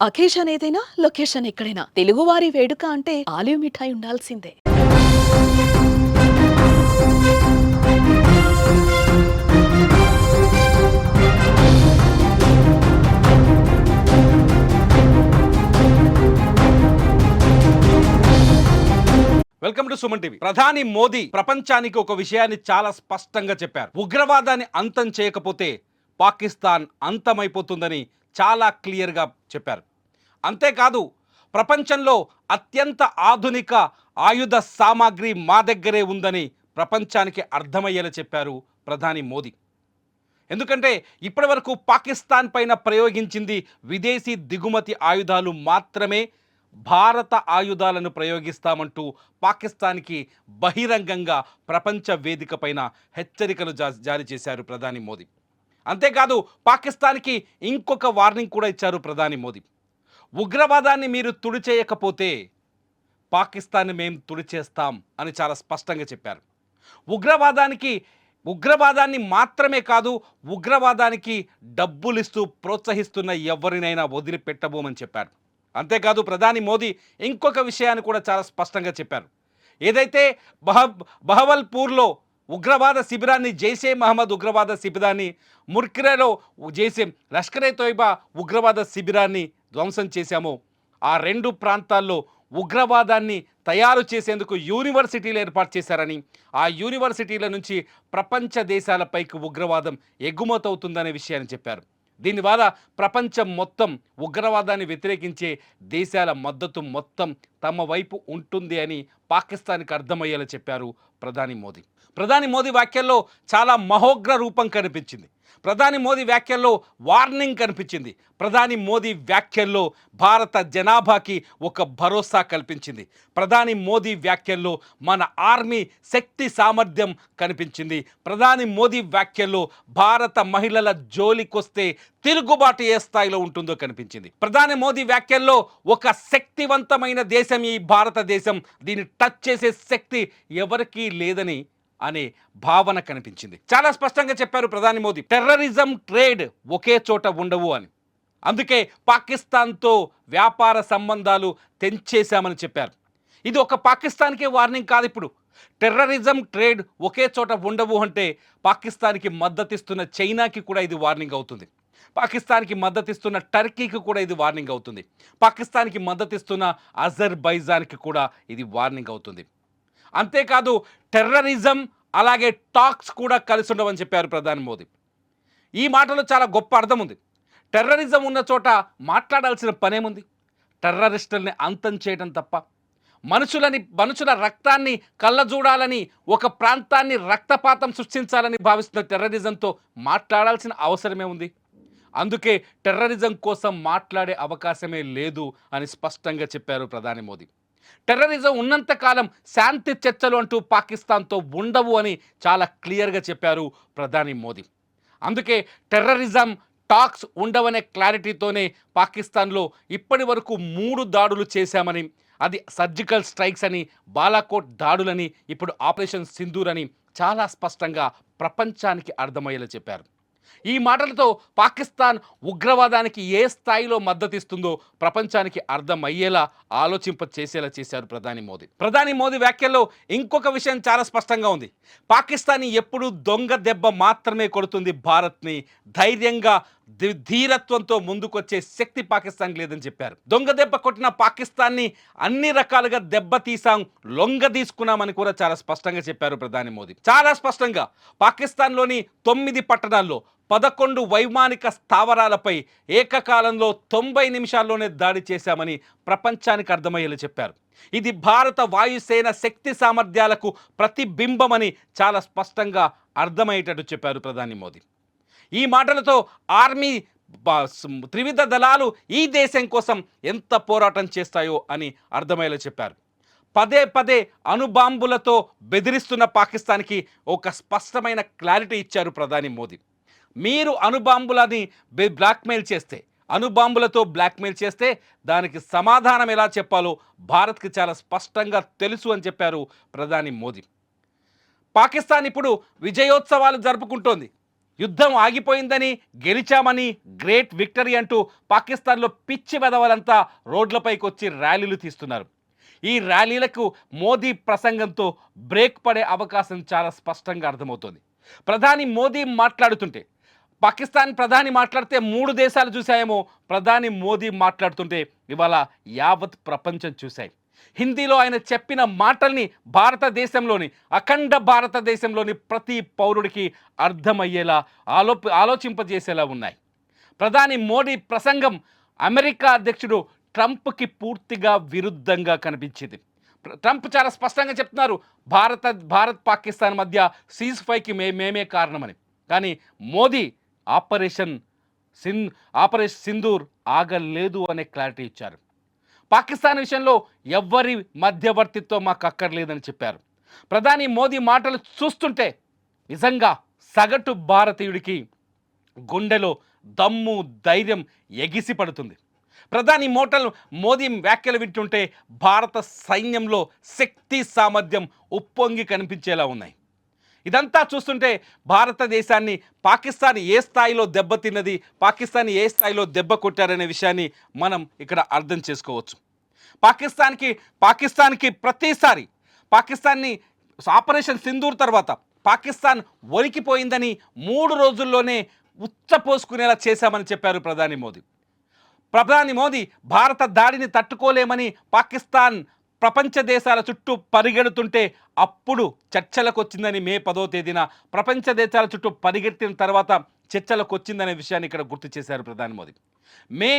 Occasion ఏదైనా location ఎక్కడైనా. తెలుగువారి వేడుక అంటే ఆలివ్ మిఠాయి ఉండాల్సిందే. Welcome to Suman TV. ప్రధాని మోదీ ప్రపంచానికి ఒక విషయాన్ని చాలా స్పష్టంగా చెప్పారు. ఉగ్రవాదాన్ని అంతం చేయకపోతే పాకిస్తాన్ అంతమైపోతుందని చాలా క్లియర్గా చెప్పారు. అంతేకాదు ప్రపంచంలో అత్యంత ఆధునిక ఆయుధ సామాగ్రి మా దగ్గరే ఉందని ప్రపంచానికి అర్థమయ్యేలా చెప్పారు ప్రధాని మోదీ. ఎందుకంటే ఇప్పటివరకు పాకిస్తాన్ పైన ప్రయోగించింది విదేశీ దిగుమతి ఆయుధాలు మాత్రమే భారత ఆయుధాలను ప్రయోగిస్తామంటూ పాకిస్తాన్కి బహిరంగంగా ప్రపంచ వేదిక పైన హెచ్చరికలు జా- జారీ చేశారు ప్రధాని మోదీ. అంతేకాదు పాకిస్తాన్కి ఇంకొక వార్నింగ్ కూడా ఇచ్చారు ప్రధాని మోదీ. ఉగ్రవాదాన్ని మీరు తుడిచేయకపోతే పాకిస్తాన్ని మేము తుడిచేస్తాం అని చాలా స్పష్టంగా చెప్పారు. ఉగ్రవాదానికి ఉగ్రవాదాన్ని మాత్రమే కాదు ఉగ్రవాదానికి డబ్బులు ఇస్తూ ప్రోత్సహిస్తున్న ఎవరినైనా వదిలిపెట్టబోమని చెప్పారు. అంతేకాదు ప్రధాని మోదీ ఇంకొక విషయాన్ని కూడా చాలా స్పష్టంగా చెప్పారు. ఏదైతే బహ బహవల్పూర్లో ఉగ్రవాద శిబిరాన్ని జైషే మహమ్మద్ ఉగ్రవాద శిబిరాన్ని ముర్కిరేలో జైసే లష్కరే తోయిబా ఉగ్రవాద శిబిరాన్ని ధ్వంసం చేశామో. ఆ రెండు ప్రాంతాల్లో ఉగ్రవాదాన్ని తయారు చేసేందుకు యూనివర్సిటీలు ఏర్పాటు చేశారని ఆ యూనివర్సిటీల నుంచి ప్రపంచ దేశాలపైకి ఉగ్రవాదం ఎగుమతవుతుందనే విషయాన్ని చెప్పారు. దీనివల్ల ప్రపంచం మొత్తం ఉగ్రవాదాన్ని వ్యతిరేకించే దేశాల మద్దతు మొత్తం తమ వైపు ఉంటుంది అని పాకిస్తాన్కి అర్థమయ్యేలా చెప్పారు ప్రధాని మోదీ. ప్రధాని మోదీ వ్యాఖ్యల్లో చాలా మహోగ్ర రూపం కనిపించింది. ప్రధాని మోదీ వ్యాఖ్యల్లో వార్నింగ్ కనిపించింది. ప్రధాని మోదీ వ్యాఖ్యల్లో భారత జనాభాకి ఒక భరోసా కల్పించింది. ప్రధాని మోదీ వ్యాఖ్యల్లో మన ఆర్మీ శక్తి సామర్థ్యం కనిపించింది. ప్రధాని మోదీ వ్యాఖ్యల్లో భారత మహిళల జోలికొస్తే తిరుగుబాటు ఏ స్థాయిలో ఉంటుందో కనిపించింది. ప్రధాని మోదీ వ్యాఖ్యల్లో ఒక శక్తివంతమైన దేశం ఈ భారతదేశం. దీన్ని టచ్ చేసే శక్తి ఎవరికీ లేదని అనే భావన కనిపించింది. చాలా స్పష్టంగా చెప్పారు ప్రధాని మోదీ. టెర్రరిజం ట్రేడ్ ఒకే చోట ఉండవు అని. అందుకే పాకిస్తాన్తో వ్యాపార సంబంధాలు తెంచేశామని చెప్పారు. ఇది ఒక పాకిస్తాన్కే వార్నింగ్ కాదు ఇప్పుడు. టెర్రరిజం ట్రేడ్ ఒకే చోట ఉండవు అంటే పాకిస్తాన్కి మద్దతిస్తున్న చైనాకి కూడా ఇది వార్నింగ్ అవుతుంది. పాకిస్తాన్కి మద్దతిస్తున్న టర్కీకి కూడా ఇది వార్నింగ్ అవుతుంది. పాకిస్తాన్కి మద్దతిస్తున్న అజర్బైజాన్కి కూడా ఇది వార్నింగ్ అవుతుంది. అంతేకాదు టెర్రరిజం అలాగే టాక్స్ కూడా కలిసి ఉండవని చెప్పారు ప్రధాని మోదీ. ఈ మాటలో చాలా గొప్ప అర్థం ఉంది. టెర్రరిజం ఉన్న చోట మాట్లాడాల్సిన పనేముంది? టెర్రరిస్టుల్ని అంతం చేయడం తప్ప. మనుషులని మనుషుల రక్తాన్ని కళ్ళజూడాలని ఒక ప్రాంతాన్ని రక్తపాతం సృష్టించాలని భావిస్తున్న టెర్రరిజంతో మాట్లాడాల్సిన అవసరమే ఉంది. అందుకే టెర్రరిజం కోసం మాట్లాడే అవకాశమే లేదు అని స్పష్టంగా చెప్పారు ప్రధాని మోదీ. టెర్రరిజం ఉన్నంతకాలం శాంతి చర్చలు అంటూ పాకిస్తాన్తో ఉండవు అని చాలా క్లియర్గా చెప్పారు ప్రధాని మోదీ. అందుకే టెర్రరిజం టాక్స్ ఉండవనే క్లారిటీతోనే పాకిస్తాన్లో ఇప్పటి వరకు మూడు దాడులు చేశామని అది సర్జికల్ స్ట్రైక్స్ అని బాలాకోట్ దాడులని ఇప్పుడు ఆపరేషన్ సింధూర్ అని చాలా స్పష్టంగా ప్రపంచానికి అర్థమయ్యేలా చెప్పారు. ఈ మాటలతో పాకిస్తాన్ ఉగ్రవాదానికి ఏ స్థాయిలో మద్దతిస్తుందో ప్రపంచానికి అర్థమయ్యేలా ఆలోచింప చేసేలా చేశారు ప్రధాని మోదీ. ప్రధాని మోదీ వ్యాఖ్యల్లో ఇంకొక విషయం చాలా స్పష్టంగా ఉంది. పాకిస్తాన్ ఎప్పుడు దొంగ దెబ్బ మాత్రమే కొడుతుంది భారత్ని ధైర్యంగా ధీరత్వంతో ముందుకొచ్చే శక్తి పాకిస్తాన్ లేదని చెప్పారు. దొంగ దెబ్బ కొట్టిన పాకిస్తాన్ని అన్ని రకాలుగా దెబ్బ తీసాం లొంగ తీసుకున్నామని కూడా చాలా స్పష్టంగా చెప్పారు ప్రధాని మోదీ. చాలా స్పష్టంగా పాకిస్తాన్లోని తొమ్మిది పట్టణాల్లో పదకొండు వైమానిక స్థావరాలపై ఏకకాలంలో తొంభై నిమిషాల్లోనే దాడి చేశామని ప్రపంచానికి అర్థమయ్యేలా చెప్పారు. ఇది భారత వాయుసేన శక్తి సామర్థ్యాలకు ప్రతిబింబమని చాలా స్పష్టంగా అర్థమయ్యేటట్టు చెప్పారు ప్రధాని మోదీ. ఈ మాటలతో ఆర్మీ త్రివిధ దళాలు ఈ దేశం కోసం ఎంత పోరాటం చేస్తాయో అని అర్థమయ్యేలా చెప్పారు. పదే పదే అణుబాంబులతో బెదిరిస్తున్న పాకిస్తాన్కి ఒక స్పష్టమైన క్లారిటీ ఇచ్చారు ప్రధాని మోదీ. మీరు అణుబాంబులని బ్లాక్మెయిల్ చేస్తే అణుబాంబులతో బ్లాక్మెయిల్ చేస్తే దానికి సమాధానం ఎలా చెప్పాలో భారత్కి చాలా స్పష్టంగా తెలుసు అని చెప్పారు ప్రధాని మోదీ. పాకిస్తాన్ ఇప్పుడు విజయోత్సవాలు జరుపుకుంటోంది. యుద్ధం ఆగిపోయిందని గెలిచామని గ్రేట్ విక్టరీ అంటూ పాకిస్తాన్లో పిచ్చి వెదవలంతా రోడ్లపైకి వచ్చి ర్యాలీలు తీస్తున్నారు. ఈ ర్యాలీలకు మోదీ ప్రసంగంతో బ్రేక్ పడే అవకాశం చాలా స్పష్టంగా అర్థమవుతోంది. ప్రధాని మోదీ మాట్లాడుతుంటే పాకిస్తాన్ ప్రధాని మాట్లాడితే మూడు దేశాలు చూశాయేమో ప్రధాని మోదీ మాట్లాడుతుంటే ఇవాళ యావత్ ప్రపంచం చూశాయి. హిందీలో ఆయన చెప్పిన మాటల్ని భారతదేశంలోని అఖండ భారతదేశంలోని ప్రతి పౌరుడికి అర్థమయ్యేలా ఆలో ఆలోచింపజేసేలా ఉన్నాయి. ప్రధాని మోడీ ప్రసంగం అమెరికా అధ్యక్షుడు ట్రంప్కి పూర్తిగా విరుద్ధంగా కనిపించింది. ట్రంప్ చాలా స్పష్టంగా చెప్తున్నారు భారత భారత్ పాకిస్తాన్ మధ్య సీజ్ ఫైకి మే మేమే కారణమని. కానీ మోదీ ఆపరేషన్ సిన్ ఆపరేషన్ సింధూర్ ఆగలేదు అనే క్లారిటీ ఇచ్చారు. పాకిస్తాన్ విషయంలో ఎవ్వరి మధ్యవర్తిత్వం మాకు అక్కర్లేదని చెప్పారు. ప్రధాని మోదీ మాటలు చూస్తుంటే నిజంగా సగటు భారతీయుడికి గుండెలో దమ్ము ధైర్యం ఎగిసి పడుతుంది. ప్రధాని మోటలు మోదీ వ్యాఖ్యలు వింటుంటే భారత సైన్యంలో శక్తి సామర్థ్యం ఉప్పొంగి కనిపించేలా ఉన్నాయి. ఇదంతా చూస్తుంటే భారతదేశాన్ని పాకిస్తాన్ ఏ స్థాయిలో దెబ్బతిన్నది పాకిస్తాన్ ఏ స్థాయిలో దెబ్బ కొట్టారనే విషయాన్ని మనం ఇక్కడ అర్థం చేసుకోవచ్చు. పాకిస్తాన్కి పాకిస్తాన్కి ప్రతిసారి పాకిస్తాన్ని ఆపరేషన్ సింధూర్ తర్వాత పాకిస్తాన్ ఒలికిపోయిందని మూడు రోజుల్లోనే ఉచ్చపోసుకునేలా చేశామని చెప్పారు ప్రధాని మోదీ. ప్రధాని మోదీ భారత దాడిని తట్టుకోలేమని పాకిస్తాన్ ప్రపంచ దేశాల చుట్టూ పరిగెడుతుంటే అప్పుడు చర్చలకు వచ్చిందని మే పదో తేదీన ప్రపంచ దేశాల చుట్టూ పరిగెత్తిన తర్వాత చర్చలకు వచ్చిందనే విషయాన్ని ఇక్కడ గుర్తు చేశారు ప్రధాని మోదీ. మే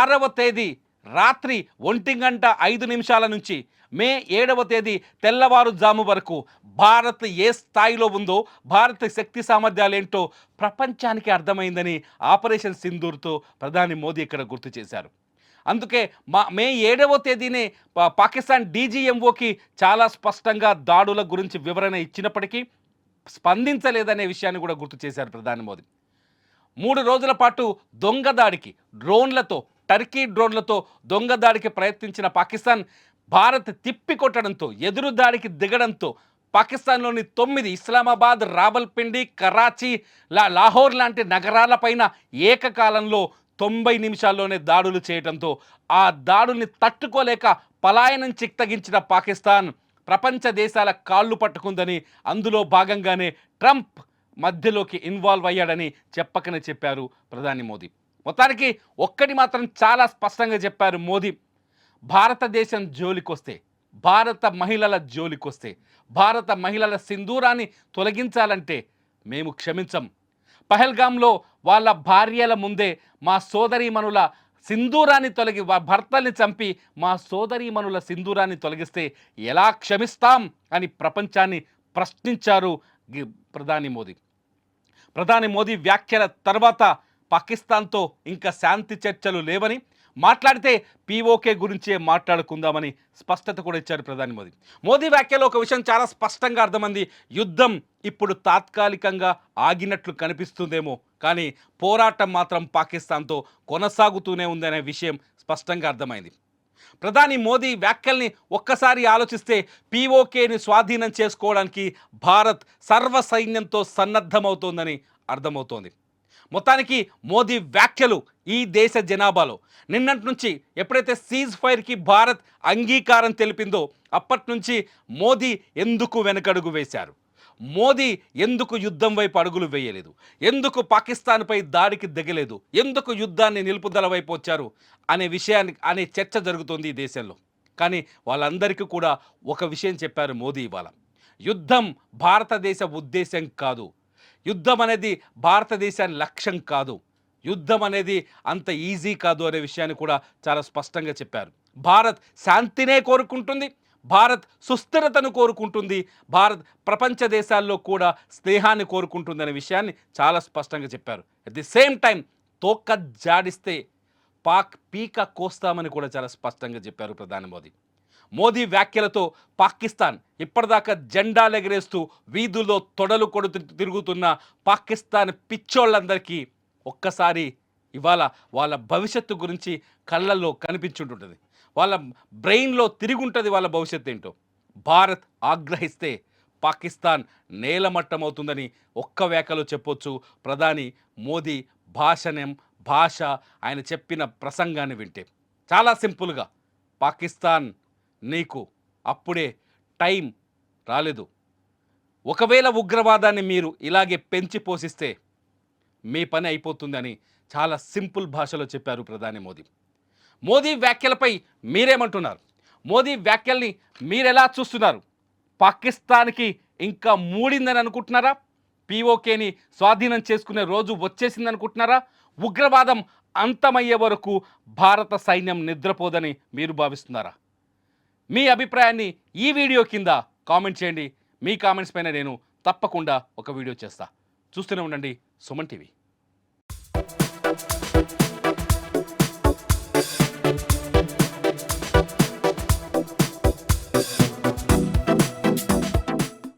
ఆరవ తేదీ రాత్రి ఒంటి గంట ఐదు నిమిషాల నుంచి మే ఏడవ తేదీ తెల్లవారుజాము వరకు భారత్ ఏ స్థాయిలో ఉందో భారత్ శక్తి సామర్థ్యాలు ఏంటో ప్రపంచానికి అర్థమైందని ఆపరేషన్ సింధూర్తో ప్రధాని మోదీ ఇక్కడ గుర్తు చేశారు. అందుకే మా మే ఏడవ తేదీనే పా- పాకిస్తాన్ డీజీఎంఓకి చాలా స్పష్టంగా దాడుల గురించి వివరణ ఇచ్చినప్పటికీ స్పందించలేదనే విషయాన్ని కూడా గుర్తు చేశారు ప్రధాని మోదీ. మూడు రోజుల పాటు దొంగ దాడికి డ్రోన్లతో టర్కీ డ్రోన్లతో దొంగ దాడికి ప్రయత్నించిన పాకిస్తాన్ భారత్ తిప్పికొట్టడంతో ఎదురు దాడికి దిగడంతో పాకిస్తాన్లోని తొమ్మిది ఇస్లామాబాద్ రావల్పిండి కరాచీ లా లాహోర్ లాంటి నగరాలపైన ఏకకాలంలో తొంభై నిమిషాల్లోనే దాడులు చేయడంతో ఆ దాడుల్ని తట్టుకోలేక పలాయనం చిత్తగించిన పాకిస్తాన్ ప్రపంచ దేశాల కాళ్ళు పట్టుకుందని అందులో భాగంగానే ట్రంప్ మధ్యలోకి ఇన్వాల్వ్ అయ్యాడని చెప్పకనే చెప్పారు ప్రధాని మోదీ. మొత్తానికి ఒక్కటి మాత్రం చాలా స్పష్టంగా చెప్పారు మోదీ. భారతదేశం జోలికొస్తే భారత మహిళల జోలికొస్తే భారత మహిళల సింధూరాన్ని తొలగించాలంటే మేము క్షమించం. పహల్గాంలో వాళ్ళ భార్యల ముందే మా సోదరీమణుల సింధూరాన్ని తొలగి భర్తల్ని చంపి మా సోదరీమణుల సింధూరాన్ని తొలగిస్తే ఎలా క్షమిస్తాం అని ప్రపంచాన్ని ప్రశ్నించారు ప్రధాని మోదీ. ప్రధాని మోదీ వ్యాఖ్యల తర్వాత పాకిస్తాన్తో ఇంకా శాంతి చర్చలు లేవని మాట్లాడితే పీఓకే గురించే మాట్లాడుకుందామని స్పష్టత కూడా ఇచ్చారు ప్రధాని మోదీ. మోదీ వ్యాఖ్యలో ఒక విషయం చాలా స్పష్టంగా అర్థమైంది. యుద్ధం ఇప్పుడు తాత్కాలికంగా ఆగినట్లు కనిపిస్తుందేమో కానీ పోరాటం మాత్రం పాకిస్తాన్తో కొనసాగుతూనే ఉందనే విషయం స్పష్టంగా అర్థమైంది. ప్రధాని మోదీ వ్యాఖ్యల్ని ఒక్కసారి ఆలోచిస్తే పీఓకేని స్వాధీనం చేసుకోవడానికి భారత్ సర్వ సైన్యంతో సన్నద్ధమవుతోందని అర్థమవుతోంది. మొత్తానికి మోదీ వ్యాఖ్యలు ఈ దేశ జనాభాలో. నిన్నటి నుంచి ఎప్పుడైతే సీజ్ ఫైర్కి భారత్ అంగీకారం తెలిపిందో అప్పటి నుంచి మోదీ ఎందుకు వెనకడుగు వేశారు? మోదీ ఎందుకు యుద్ధం వైపు అడుగులు వేయలేదు? ఎందుకు పాకిస్తాన్పై దాడికి దిగలేదు? ఎందుకు యుద్ధాన్ని నిలుపుదల వైపు వచ్చారు? అనే విషయాన్ని అనే చర్చ జరుగుతోంది ఈ దేశంలో. కానీ వాళ్ళందరికీ కూడా ఒక విషయం చెప్పారు మోదీ ఇవాళ. యుద్ధం భారతదేశ ఉద్దేశం కాదు. యుద్ధం అనేది భారతదేశాన్ని లక్ష్యం కాదు. యుద్ధం అనేది అంత ఈజీ కాదు అనే విషయాన్ని కూడా చాలా స్పష్టంగా చెప్పారు. భారత్ శాంతినే కోరుకుంటుంది భారత్ సుస్థిరతను కోరుకుంటుంది భారత్ ప్రపంచ దేశాల్లో కూడా స్నేహాన్ని కోరుకుంటుంది అనే విషయాన్ని చాలా స్పష్టంగా చెప్పారు. అట్ ది సేమ్ టైం తోక జాడిస్తే పాక్ పీక కోస్తామని కూడా చాలా స్పష్టంగా చెప్పారు ప్రధాని మోదీ. మోదీ వ్యాఖ్యలతో పాకిస్తాన్ ఇప్పటిదాకా జెండాలు ఎగరేస్తూ వీధుల్లో తొడలు కొడు తిరుగుతున్న పాకిస్తాన్ పిచ్చోళ్ళందరికీ ఒక్కసారి ఇవాళ వాళ్ళ భవిష్యత్తు గురించి కళ్ళల్లో కనిపించుంటుంటుంది. వాళ్ళ బ్రెయిన్లో తిరుగుంటుంది వాళ్ళ భవిష్యత్తు ఏంటో. భారత్ ఆగ్రహిస్తే పాకిస్తాన్ నేలమట్టమవుతుందని ఒక్క వేకలో చెప్పొచ్చు. ప్రధాని మోదీ భాషణం భాష ఆయన చెప్పిన ప్రసంగాన్ని వింటే. చాలా సింపుల్గా పాకిస్తాన్ నీకు అప్పుడే టైం రాలేదు. ఒకవేళ ఉగ్రవాదాన్ని మీరు ఇలాగే పెంచి పోషిస్తే మీ పని అయిపోతుందని చాలా సింపుల్ భాషలో చెప్పారు ప్రధాని మోదీ. మోదీ వ్యాఖ్యలపై మీరేమంటున్నారు? మోదీ వ్యాఖ్యల్ని మీరెలా చూస్తున్నారు? పాకిస్తాన్కి ఇంకా మూడిందని అనుకుంటున్నారా? పీఓకేని స్వాధీనం చేసుకునే రోజు వచ్చేసింది అనుకుంటున్నారా ఉగ్రవాదం అంతమయ్యే వరకు భారత సైన్యం నిద్రపోదని మీరు భావిస్తున్నారా? మీ అభిప్రాయాన్ని ఈ వీడియో కింద కామెంట్ చేయండి. మీ కామెంట్స్ పైన నేను తప్పకుండా ఒక వీడియో చేస్తా. చూస్తూనే ఉండండి సుమన్ టీవీ.